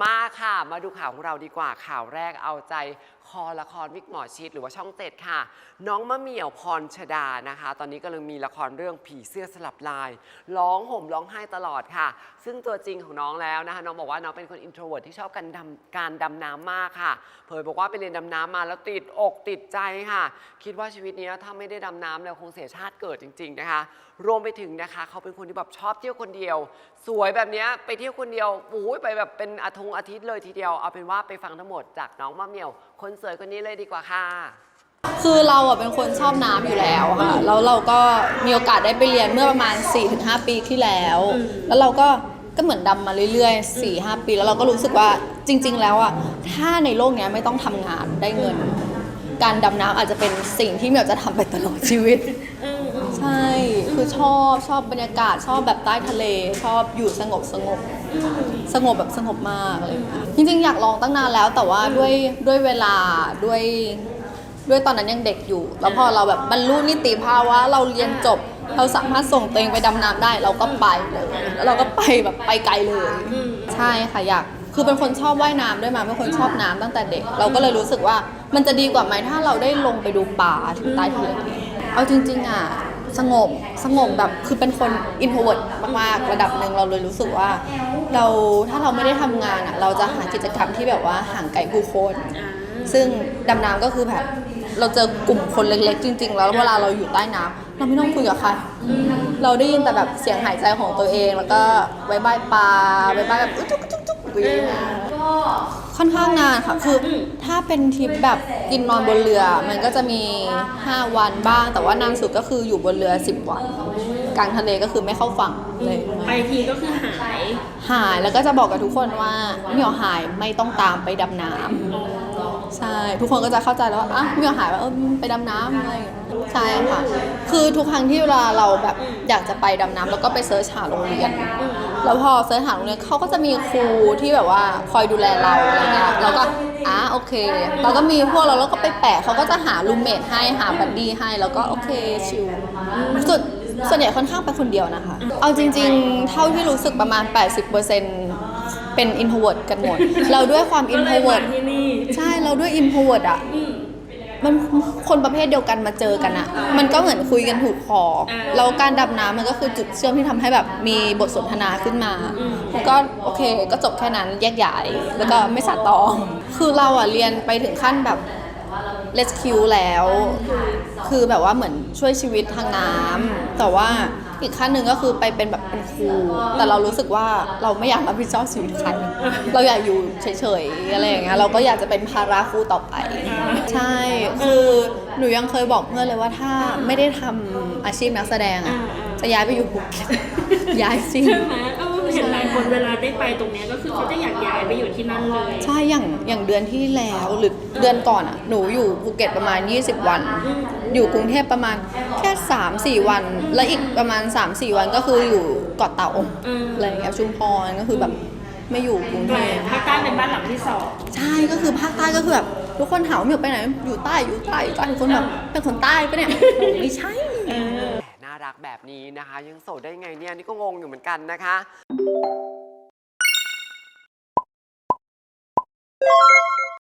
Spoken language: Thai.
มาค่ะ มาดูข่าวของเราดีกว่าข่าวแรกเอาใจคอละครวิกหมอชิดหรือว่าช่องเจ็ดค่ะ น้องมะเหมี่ยวพรชดานะคะ ตอนนี้กำลังมีละครเรื่องผีเสื้อสลับลาย ร้องห่มร้องไห้ตลอดค่ะ ซึ่งตัวจริงของน้องแล้วนะคะ น้องบอกว่าน้องเป็นคนอินโทรเวิร์ดที่ชอบการดำการดำน้ำมากค่ะ เผยบอกว่าไปเรียนดำน้ำมาแล้วติดอกติดใจค่ะ คิดว่าชีวิตนี้ถ้าไม่ได้ดำน้ำแล้วคงเสียชาติเกิดจริง ๆนะคะ รวมไปถึงนะคะ เขาเป็นคนที่แบบชอบเที่ยวคนเดียว สวยแบบนี้ไปเที่ยวคนเดียวโอ้ยไปแบบเป็นอาทงอาทิตย์เลยทีเดียวเอาเป็นว่าไปฟังทั้งหมดจากน้องมะเหมี่ยว คนสวยคนนี้เลยดีกว่าค่ะ คือเราอะเป็นคนชอบน้ำอยู่แล้วค่ะแล้วเราก็มีโอกาสได้ไปเรียนเมื่อประมาณ 4-5 ปีที่แล้ว แล้วเราก็ก็เหมือนดำมาเรื่อยๆ4-5ปีแล้วเราก็รู้สึกว่าจริง ๆ แล้วอะถ้าในโลกเนี้ยไม่ต้องทำงานได้เงิน การดำน้ำอาจจะเป็นสิ่งที่เหมียวจะทำไปตลอดชีวิต ใช่ คือชอบชอบบรรยากาศชอบแบบใต้ทะเล ชอบอยู่สงบสงบ สงบแบบสงบมากเลยจริงๆ อยากลองตั้งนานแล้วแต่ว่าด้วยด้วยเวลาด้วยด้วยตอนนั้นยังเด็กอยู่ แล้วพอเราแบบบรรลุนิติภาวะเราเรียนจบ เราสามารถส่งตัวเองไปดำน้ำได้ เราก็ไปเลยแล้วเราก็ไปแบบไปไกลเลย ใช่ค่ะอยากคือเป็นคนชอบว่ายน้ำด้วยมาเป็นคนชอบน้ำตั้งแต่เด็ก เราก็เลยรู้สึกว่ามันจะดีกว่าไหมถ้าเราได้ลงไปดูป่าถึงใต้ทะเลเอาจริง ๆอะสงบสงบแบบคือเป็นคนอินโทรเวิร์ดมากๆระดับหนึ่งเราเลยรู้สึกว่า เราถ้าเราไม่ได้ทำงานอะ เราจะหากิจกรรมที่แบบว่าห่างไกลผู้คน ซึ่งดำน้ำก็คือแบบ เราเจอกลุ่มคนเล็กๆ จริง ๆ แล้วเวลาเราอยู่ใต้น้ำเราไม่ต้องคุยกับใคร เราได้ยินแต่แบบเสียงหายใจของตัวเอง แล้วก็บายบายปลาบายบายแบบจุ๊กจุ๊กจุ๊กจุ๊กอย่างเงี้ยก็ค่อนข้างนานค่ะ คือถ้าเป็นทริปแบบกินนอนบนเรือ มันก็จะมี 5 วันบ้าง แต่ว่านานสุดก็คืออยู่บนเรือ 10 วัน กลางทะเลก็คือไม่เข้าฝั่งเลยไปทีก็คือหายหายแล้วก็จะบอกกับทุกคนว่าเหมียวหายไม่ต้องตามไปดำน้ำใช่ทุกคนก็จะเข้าใจแล้วว่าอะเหมียวหายว่าเออไปดำน้ำอะไรอย่างเงี้ยใช่ค่ะ คือทุกครั้งที่เวลาเราแบบอยากจะไปดำน้ำแล้วก็ไปเซิร์ชหาโรงเรียนแล้วพอเซิร์ชหาโรงเรียนเขาก็จะมีครูที่แบบว่าคอยดูแลเราอะไรเงี้ยเราก็อะโอเค เราก็มีพวกเราแล้วก็ไปแปะเขาก็จะหารูมเมทให้หาบัดดี้ให้แล้วก็โอเคชิลสุด ส่วนใหญ่ค่อนข้างไปคนเดียวนะคะ เอาจริง ๆ เท่าที่รู้สึกประมาณ 80%เป็น introvert กันหมด เราด้วยความก็เลยมา introvert ที่นี่ใช่เราด้วย introvert อะอืมมันคนประเภทเดียวกันมาเจอกันอะมันก็เหมือนคุยกันถูกคออ่าแล้วการดำน้ำมันก็คือจุดเชื่อมที่ทำให้แบบมีบทสนทนาขึ้นมาอืมแล้วก็โอเคก็จบแค่นั้นแยกย้าย แล้วก็ไม่สานต่อคือเราอะเรียนไปถึงขั้นแบบ rescue แล้ว คือแบบว่าเหมือนช่วยชีวิตทางน้ำแต่ว่าอีกขั้นหนึ่งก็คือไปเป็นแบบเป็นครู แต่เรารู้สึกว่าเราไม่อยากรับผิดชอบชีวิตใคร เราอยากอยู่เฉยๆอะไรอย่างเงี้ยเราก็อยากจะเป็นภาระครูต่อไป ใช่คือหนูยังเคยบอกเพื่อนเลยว่าถ้าไม่ได้ทำอาชีพนักแสดงอะจะย้ายไปอยู่ภูเก็ตย้ายสิใช่ไหม เออเห็นหลายคนเวลาได้ไปตรงเนี้ยก็คือเขาจะอยากย้ายไปอยู่ที่นั่นเลยใช่อย่างอย่างเดือนที่แล้วหรือเดือนก่อนอะหนูอยู่ภูเก็ตประมาณ 20 วัน อยู่กรุงเทพประมาณแค่ 3-4 วัน และอีกประมาณ 3-4 วันก็คืออยู่เกาะเต่าอืมอะไรอย่างเงี้ยชุมพรก็คือแบบไม่อยู่กรุงเทแต่พภาคใต้เป็นบ้านหลังที่สองใช่ก็คือภาคใต้ก็คือแบบทุกคนถามว่าอยู่ไปไหนอยู่ใต้อยู่ใต้อยู่ใต้ทุกคนแบบเป็นคนใต้ปะเนี่ยไม่ใช่น่า รักแบบนี้นะคะ ยังโสดได้ไงเนี่ยนี่ก็งงอยู่เหมือนกันนะคะ